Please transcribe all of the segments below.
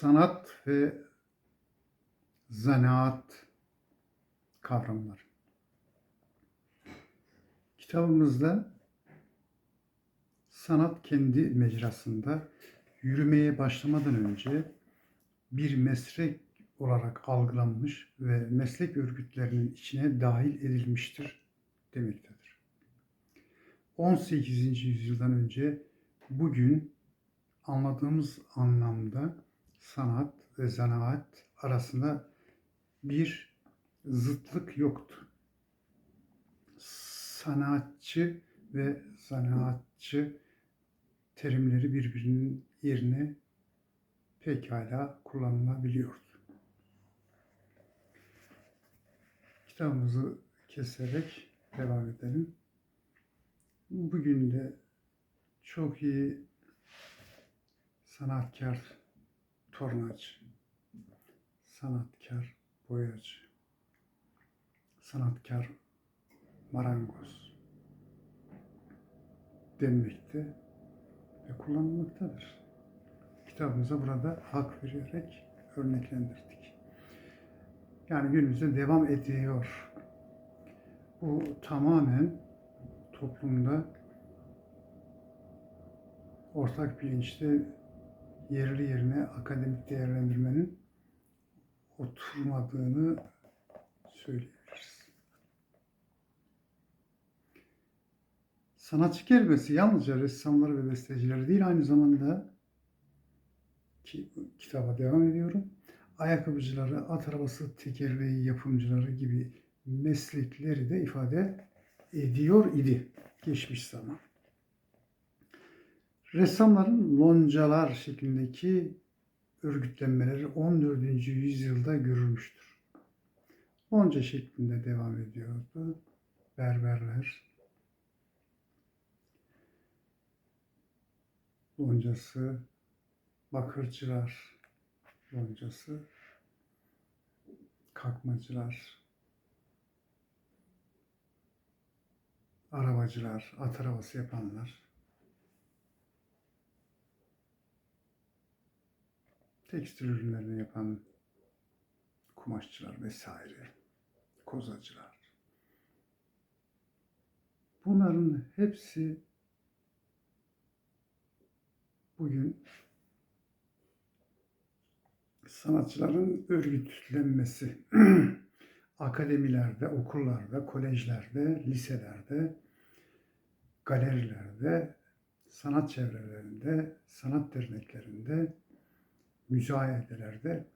sanat ve zanaat kavramları. Kitabımızda sanat kendi mecrasında yürümeye başlamadan önce bir meslek olarak algılanmış ve meslek örgütlerinin içine dahil edilmiştir demektedir. 18. yüzyıldan önce bugün anladığımız anlamda sanat ve zanaat arasında bir zıtlık yoktu. Sanatçı ve zanaatçı terimleri birbirinin yerine pekala kullanılabiliyordu. Kitabımızı keserek devam edelim. Bugün de çok iyi sanatkar tornacı, sanatkar boyacı, sanatkar marangoz denmekte ve kullanılmaktadır. Kitabımıza burada hak vererek örneklendirdik. Yani günümüzde devam ediyor. Bu tamamen toplumda ortak bilinçte yerli yerine akademik değerlendirmenin oturmadığını söyleyebiliriz. Sanatçı kelimesi yalnızca ressamları ve bestecileri değil aynı zamanda ki kitaba devam ediyorum. Ayakkabıcıları, at arabası tekerleği yapımcıları gibi meslekleri de ifade ediyor idi geçmiş zaman. Ressamların loncalar şeklindeki örgütlenmeleri 14. yüzyılda görülmüştür. Lonca şeklinde devam ediyordu. Berberler, loncası, bakırcılar loncası, kalkmacılar, arabacılar, at arabası yapanlar, tekstil ürünlerini yapan kumaşçılar vesaire, kozacılar. Bunların hepsi bugün sanatçıların örgütlenmesi akademilerde, okullarda, kolejlerde, liselerde, galerilerde, sanat çevrelerinde, sanat derneklerinde, müzayedelerde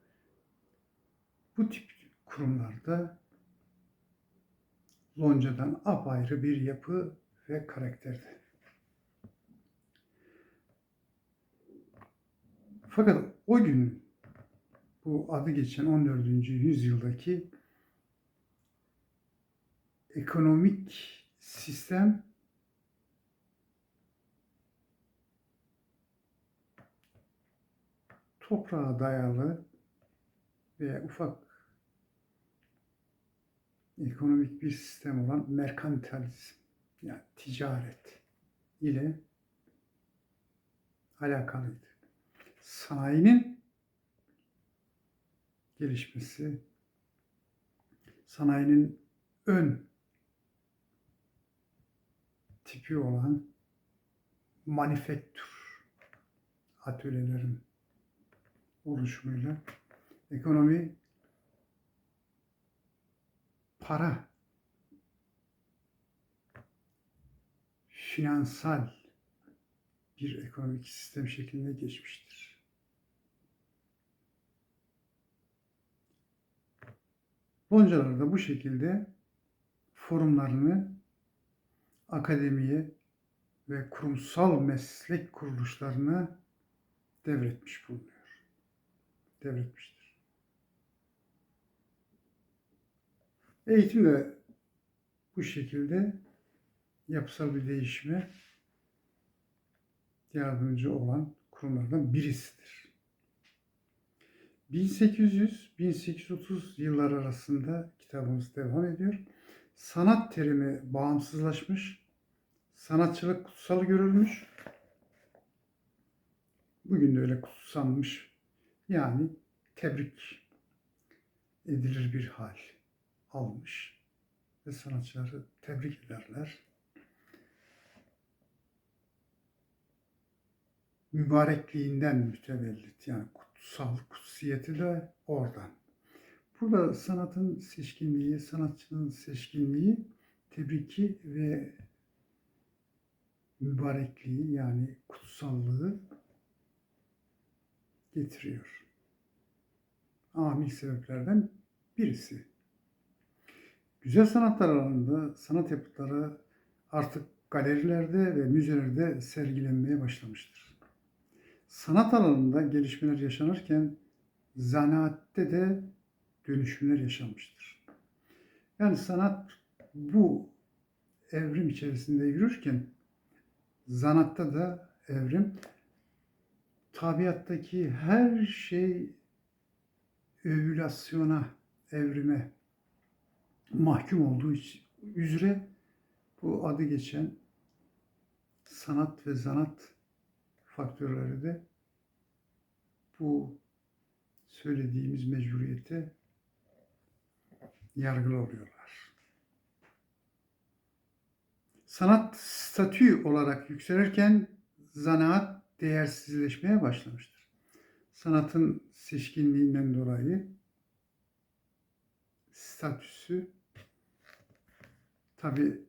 bu tip kurumlarda Lonca'dan apayrı bir yapı ve karakterdi. Fakat o gün bu adı geçen 14. yüzyıldaki ekonomik sistem toprağa dayalı ve ufak ekonomik bir sistem olan merkantalizm yani ticaret ile alakalıydı. Sanayinin gelişmesi, sanayinin ön tipi olan manifaktür atölyelerin oluşumuyla ekonomi para finansal bir ekonomik sistem şeklinde geçmiştir. Loncalar da bu şekilde forumlarını akademiye ve kurumsal meslek kuruluşlarına devretmiş bulunuyor. Devretmiştir. Eğitim de bu şekilde yapısal bir değişime yardımcı olan kurumlardan birisidir. 1800-1830 yıllar arasında kitabımız devam ediyor. Sanat terimi bağımsızlaşmış, sanatçılık kutsal görülmüş. Bugün de öyle kutsanmış Yani tebrik edilir bir hal almış ve sanatçıları tebrik ederler. Mübarekliğinden mütevellit yani kutsal kutsiyeti de oradan. Burada sanatın seçkinliği, sanatçının seçkinliği tebriki ve mübarekliği yani kutsallığı getiriyor. Amil sebeplerden birisi. Güzel sanatlar alanında sanat yapıtları artık galerilerde ve müzelerde sergilenmeye başlamıştır. Sanat alanında gelişmeler yaşanırken zanaatte de dönüşümler yaşanmıştır. Yani sanat bu evrim içerisinde yürürken zanatta da evrim tabiattaki her şey övülasyona, evrime mahkum olduğu üzere bu adı geçen sanat ve zanat faktörleri de bu söylediğimiz mecburiyete yargılı oluyorlar. Sanat statü olarak yükselirken zanaat değersizleşmeye başlamıştır. Sanatın seçkinliğinden dolayı statüsü tabi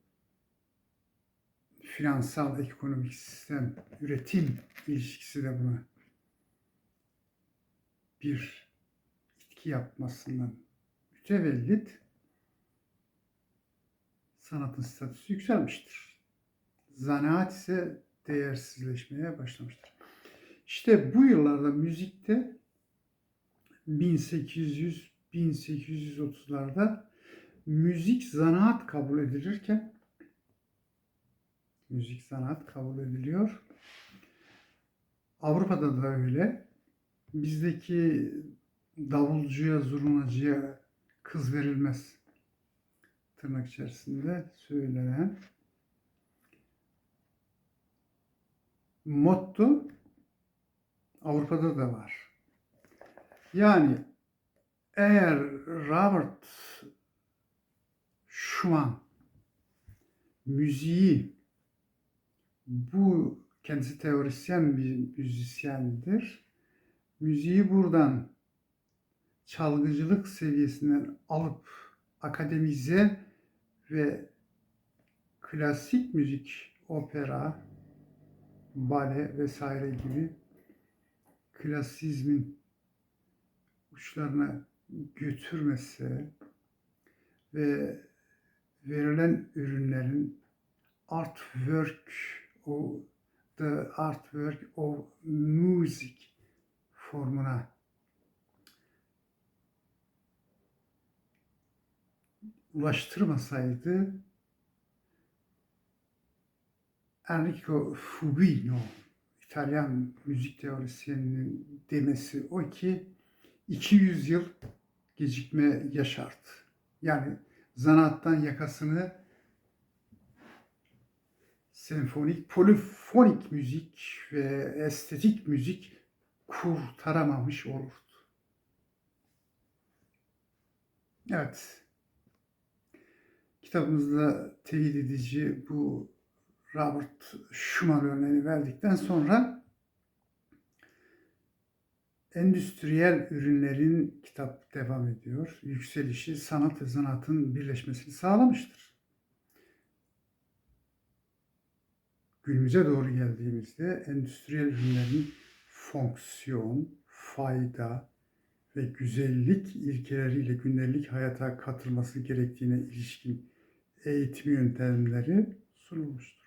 finansal ekonomik sistem, üretim ilişkisi de buna bir itki yapmasından mütevellit sanatın statüsü yükselmiştir. Zanaat ise değersizleşmeye başlamıştır. İşte bu yıllarda müzikte 1800-1830'larda müzik zanaat kabul edilirken müzik zanaat kabul ediliyor. Avrupa'da da öyle. Bizdeki davulcuya, zurnacıya kız verilmez tırnak içerisinde söylenen motto Avrupa'da da var. Yani eğer Robert Schumann müziği bu kendisi teorisyen bir müzisyendir. Müziği buradan çalgıcılık seviyesinden alıp akademize ve klasik müzik, opera, bale vesaire gibi klasizmin uçlarına götürmese ve verilen ürünlerin artwork o the artwork of music formuna ulaştırmasaydı Enrico Fubino İtalyan müzik teorisyeninin demesi o ki 200 yıl gecikme yaşardı. Yani zanaattan yakasını senfonik, polifonik müzik ve estetik müzik kurtaramamış olurdu. Evet. Kitabımızda teyit edici bu Robert Schumann örneğini verdikten sonra endüstriyel ürünlerin kitap devam ediyor. Yükselişi sanat ve zanaatın birleşmesini sağlamıştır. Günümüze doğru geldiğimizde endüstriyel ürünlerin fonksiyon, fayda ve güzellik ilkeleriyle gündelik hayata katılması gerektiğine ilişkin eğitim yöntemleri sunulmuştur.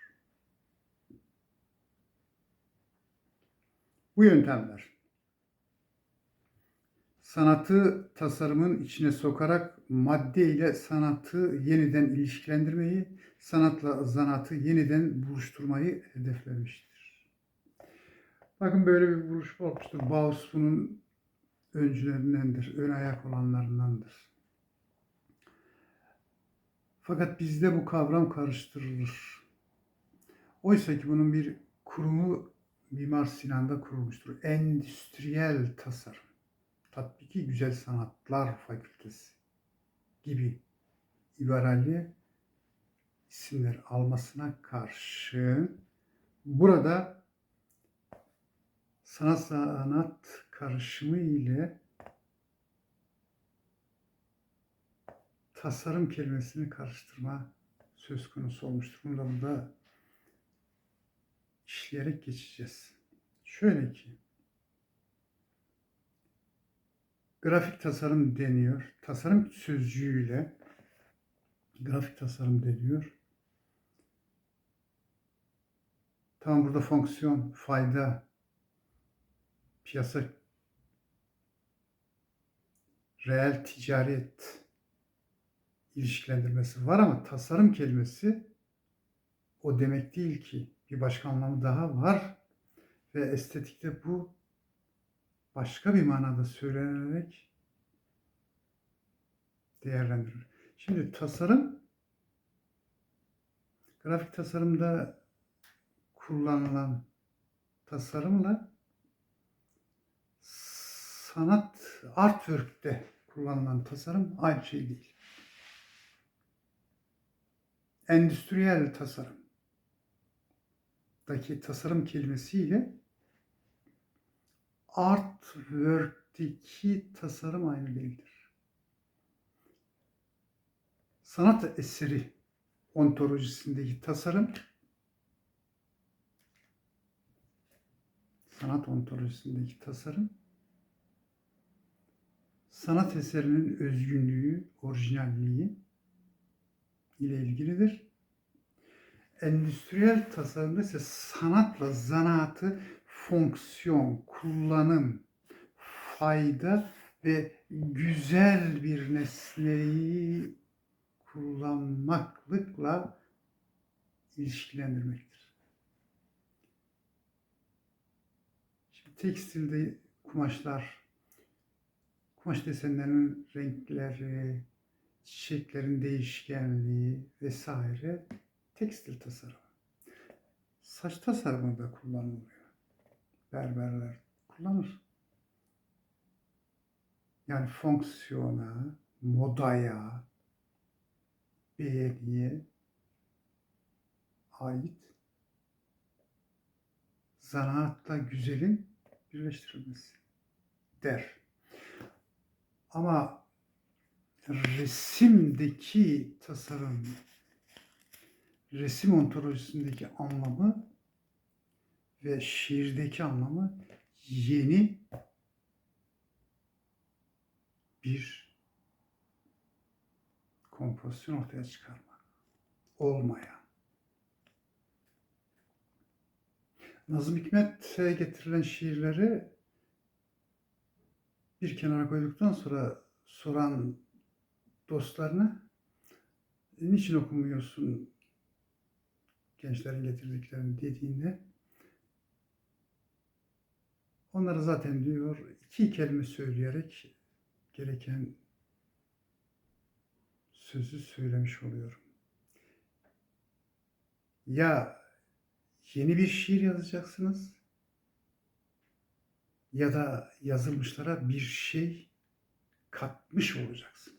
Bu yöntemler sanatı tasarımın içine sokarak madde ile sanatı yeniden ilişkilendirmeyi, sanatla zanaatı yeniden buluşturmayı hedeflemiştir. Bakın böyle bir buluşma olmuştur. Bauhaus bunun öncülerindendir, ön ayak olanlarındandır. Fakat bizde bu kavram karıştırılır. Oysa ki bunun bir kurumu Mimar Sinan'da kurulmuştur. Endüstriyel tasarım. Tatbiki Güzel Sanatlar Fakültesi gibi ibareli isimler almasına karşın burada sanat sanat karışımı ile tasarım kelimesini karıştırma söz konusu olmuştur. Bunu da burada işleyerek geçeceğiz. Şöyle ki grafik tasarım deniyor. Tasarım sözcüğüyle grafik tasarım deniyor. Tamam burada fonksiyon, fayda, piyasa, reel ticaret ilişkilendirmesi var ama tasarım kelimesi o demek değil ki. Bir başka anlamı daha var ve estetikte bu başka bir manada söylenerek değerlendirilir. Şimdi tasarım grafik tasarımda kullanılan tasarımla sanat artwork'te kullanılan tasarım aynı şey değil. Endüstriyel tasarım daki tasarım kelimesiyle artwork'teki tasarım aynı değildir. Sanat eseri ontolojisindeki tasarım sanat ontolojisindeki tasarım sanat eserinin özgünlüğü, orijinalliği ile ilgilidir. Endüstriyel tasarımda ise sanatla zanaatı fonksiyon, kullanım, fayda ve güzel bir nesneyi kullanmaklıkla ilişkilendirmektir. Şimdi tekstilde kumaşlar, kumaş desenlerinin renkleri, çiçeklerin değişkenliği vesaire tekstil tasarımı. Saç tasarımı da kullanılıyor. Berberler kullanır. Yani fonksiyona, modaya, beğeniye ait zanaatla güzelin birleştirilmesi der. Ama resimdeki tasarım, resim ontolojisindeki anlamı ve şiirdeki anlamı yeni bir kompozisyon ortaya çıkarmak. Olmayan. Nazım Hikmet'e getirilen şiirleri bir kenara koyduktan sonra soran dostlarına niçin okumuyorsun gençlerin getirdiklerini dediğinde onları zaten diyor iki kelime söyleyerek gereken sözü söylemiş oluyorum. Ya yeni bir şiir yazacaksınız ya da yazılmışlara bir şey katmış olacaksınız.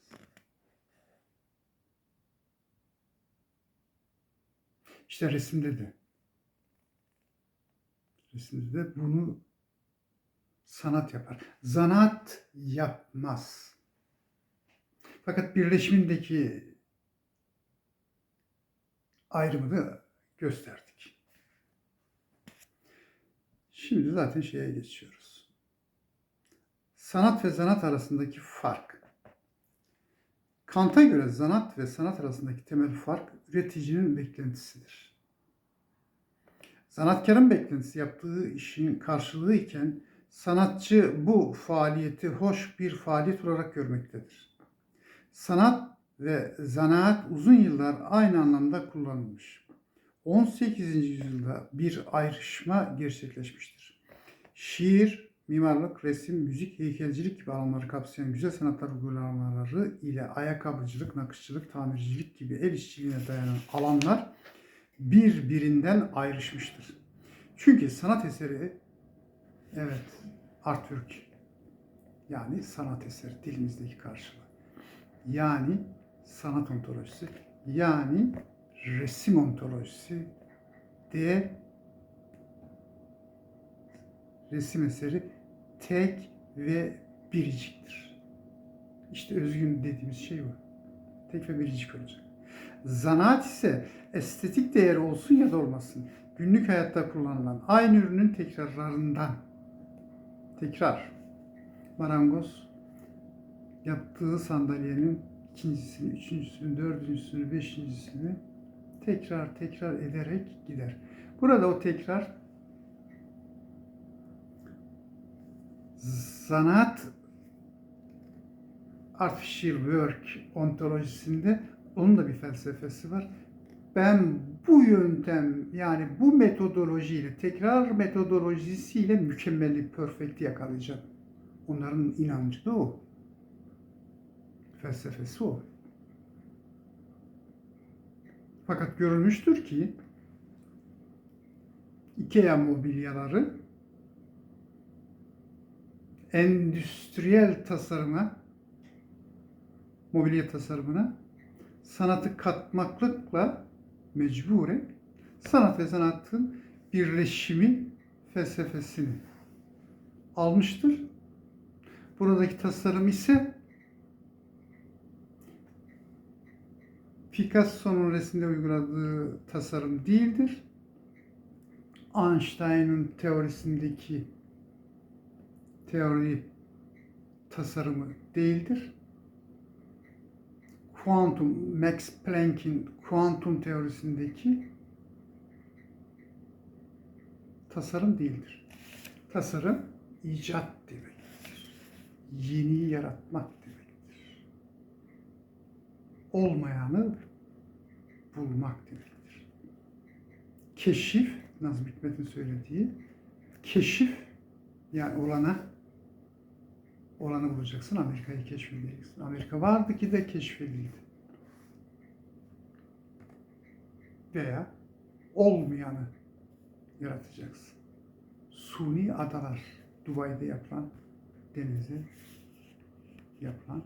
İşte resimde de resimde de bunu sanat yapar. Zanaat yapmaz. Fakat birleşimindeki ayrımı da gösterdik. Şimdi zaten şeye geçiyoruz. Sanat ve zanat arasındaki fark. Kant'a göre zanat ve sanat arasındaki temel fark üreticinin beklentisidir. Zanatkarın beklentisi yaptığı işin karşılığı iken sanatçı bu faaliyeti hoş bir faaliyet olarak görmektedir. Sanat ve zanaat uzun yıllar aynı anlamda kullanılmış. 18. yüzyılda bir ayrışma gerçekleşmiştir. Şiir, mimarlık, resim, müzik, heykelcilik gibi alanları kapsayan güzel sanatlar uygulamaları ile ayakkabıcılık, nakışçılık, tamircilik gibi el işçiliğine dayanan alanlar birbirinden ayrışmıştır. Çünkü sanat eseri evet artwork Yani sanat eseri dilimizdeki karşılığı. Yani sanat ontolojisi. Yani resim ontolojisi de resim eseri tek ve biriciktir. İşte özgün dediğimiz şey bu. Tek ve biricik olacak. Zanaat ise estetik değeri olsun ya da olmasın. Günlük hayatta kullanılan aynı ürünün tekrarlarından. Tekrar. Marangoz yaptığı sandalyenin ikincisini, üçüncüsünü, dördüncüsünü, beşincisini tekrar tekrar ederek gider. Burada o tekrar zanaat artificial work ontolojisinde onun da bir felsefesi var. Ben bu yöntem yani bu metodolojiyle, tekrar metodolojisiyle mükemmellik, perfect'i yakalayacağım. Onların inancı da o. Felsefesi o. Fakat görülmüştür ki IKEA mobilyaları endüstriyel tasarıma, mobilya tasarımına sanatı katmaklıkla mecburen sanat ve sanatın birleşimi felsefesini almıştır. Buradaki tasarım ise Picasso'nun resimde uyguladığı tasarım değildir. Einstein'ın teorisindeki teori tasarımı değildir. Kuantum, Max Planck'in kuantum teorisindeki tasarım değildir. Tasarım icat demektir. Yeniyi yaratmak demektir. Olmayanı bulmak demektir. Keşif, Nazım Hikmet'in söylediği, keşif yani olana olanı bulacaksın, Amerika'yı keşfedeceksin. Amerika vardı ki de keşfedildi. Veya olmayanı yaratacaksın. Suni adalar, Dubai'de yapılan, denize yapılan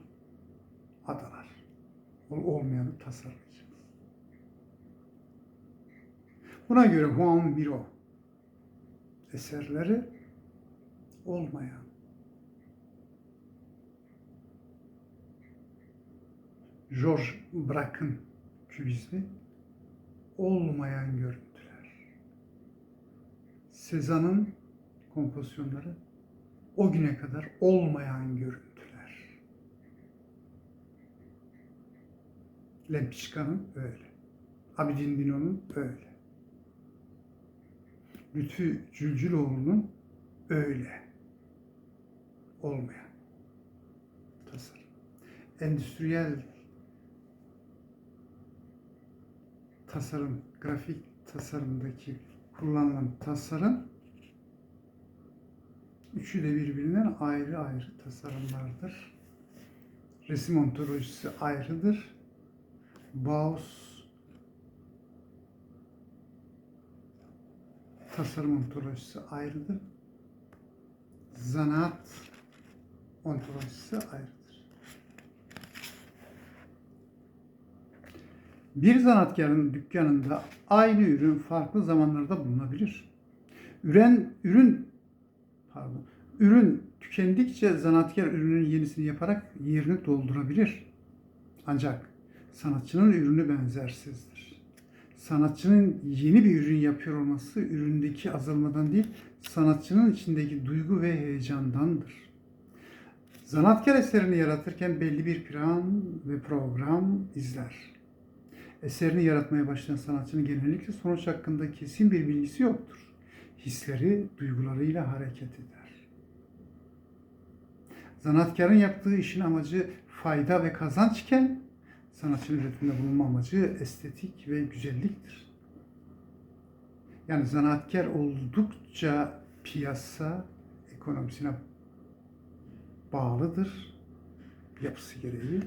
adalar. Ol- Olmayanı tasarlayacaksın. Buna göre Juan Miro eserleri olmayan George Braque'ın kübizmi olmayan görüntüler. Sezan'ın kompozisyonları o güne kadar olmayan görüntüler. Lempiska'nın öyle. Abidin Dino'nun öyle. Lütfü Cülcüloğlu'nun öyle. Olmayan tasarım. Endüstriyel tasarım, grafik tasarımdaki kullanılan tasarım üçü de birbirinden ayrı ayrı tasarımlardır. Resim ontolojisi ayrıdır. Bauhaus tasarım ontolojisi ayrıdır. Zanaat ontolojisi ayrıdır. Bir zanatkarın dükkanında aynı ürün farklı zamanlarda bulunabilir. Üren ürün pardon, ürün tükendikçe zanatkar ürünün yenisini yaparak yerini doldurabilir. Ancak sanatçının ürünü benzersizdir. Sanatçının yeni bir ürün yapıyor olması üründeki azalmadan değil, sanatçının içindeki duygu ve heyecandandır. Zanatkar eserini yaratırken belli bir plan ve program izler. Eserini yaratmaya başlayan sanatçının genellikle sonuç hakkında kesin bir bilgisi yoktur. Hisleri, duygularıyla hareket eder. Zanatkarın yaptığı işin amacı fayda ve kazançken sanatçının üretimde bulunma amacı estetik ve güzelliktir. Yani zanaatkar oldukça piyasa ekonomisine bağlıdır yapısı gereği.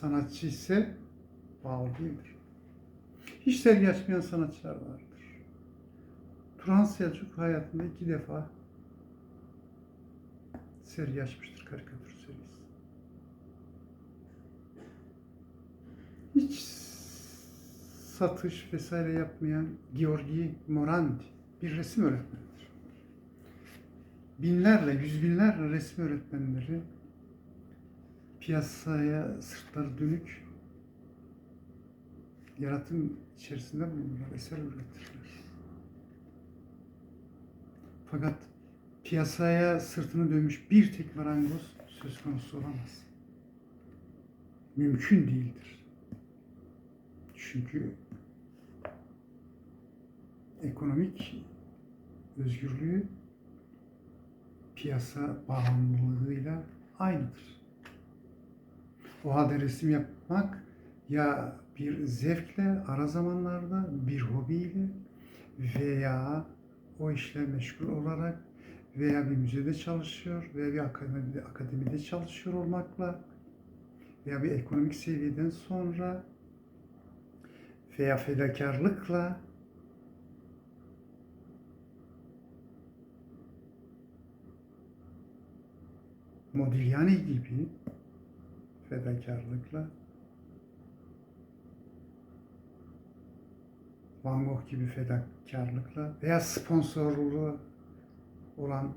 Sanatçı ise bağlı değildir. Hiç sergi açmayan sanatçılar vardır. Turan Selçuk hayatında iki defa seri açmıştır karikatür serisi. Hiç satış vesaire yapmayan Georgi Morandi bir resim öğretmenidir. Binlerle, yüz binlerle resim öğretmenleri piyasaya sırtları dönük yaratım içerisinde bulunurlar, eser üretirler. Fakat piyasaya sırtını dönmüş bir tek marangoz söz konusu olamaz. Mümkün değildir. Çünkü ekonomik özgürlüğü piyasa bağımlılığıyla aynıdır. O halde resim yapmak ya bir zevkle ara zamanlarda bir hobiyle veya o işle meşgul olarak veya bir müzede çalışıyor veya bir akademide, akademide çalışıyor olmakla veya bir ekonomik seviyeden sonra veya fedakarlıkla Modigliani gibi fedakarlıkla Van Gogh gibi fedakarlıkla veya sponsorluğu olan,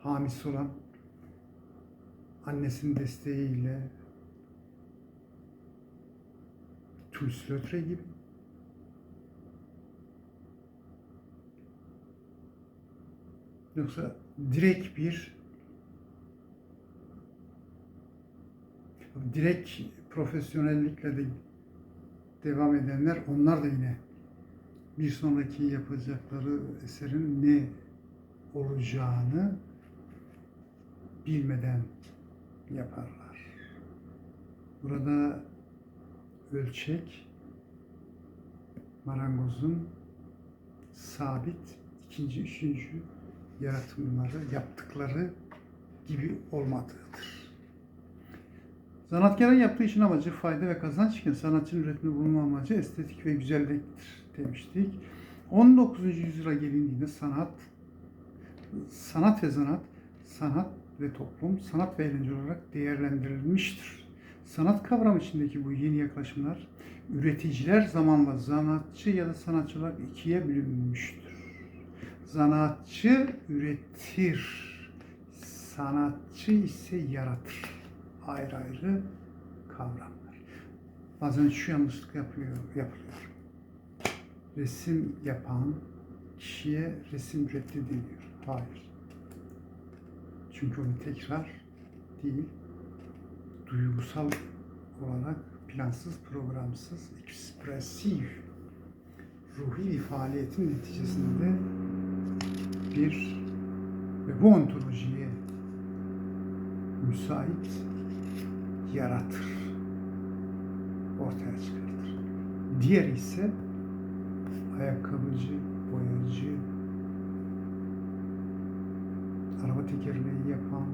hamisi olan annesinin desteğiyle Toulouse Lautrec gibi yoksa direkt bir direkt profesyonellikle de devam edenler onlar da yine bir sonraki yapacakları eserin ne olacağını bilmeden yaparlar. Burada ölçek marangozun sabit ikinci, üçüncü yaratımları yaptıkları gibi olmadığıdır. Sanatkarın yaptığı işin amacı fayda ve kazançken sanatçının üretimi bulma amacı estetik ve güzelliktir demiştik. 19. yüzyıla gelindiğinde sanat, sanat ve sanat, sanat ve toplum, sanat ve eğlence olarak değerlendirilmiştir. Sanat kavramı içindeki bu yeni yaklaşımlar üreticiler zamanla zanaatçı ya da sanatçı olarak ikiye bölünmüştür. Zanaatçı üretir, sanatçı ise yaratır. Ayrı ayrı kavramlar. Bazen şu yanlışlık yapıyor, yapılıyor. Resim yapan kişiye resim üretti deniyor. Hayır. Çünkü onu tekrar değil, duygusal olarak plansız, programsız, ekspresif ruhi bir faaliyetin neticesinde bir ve bu ontolojiye müsait yaratır, ortaya çıkartır. Diğer ise ayakkabıcı, boyacı, araba tekerleği yapan,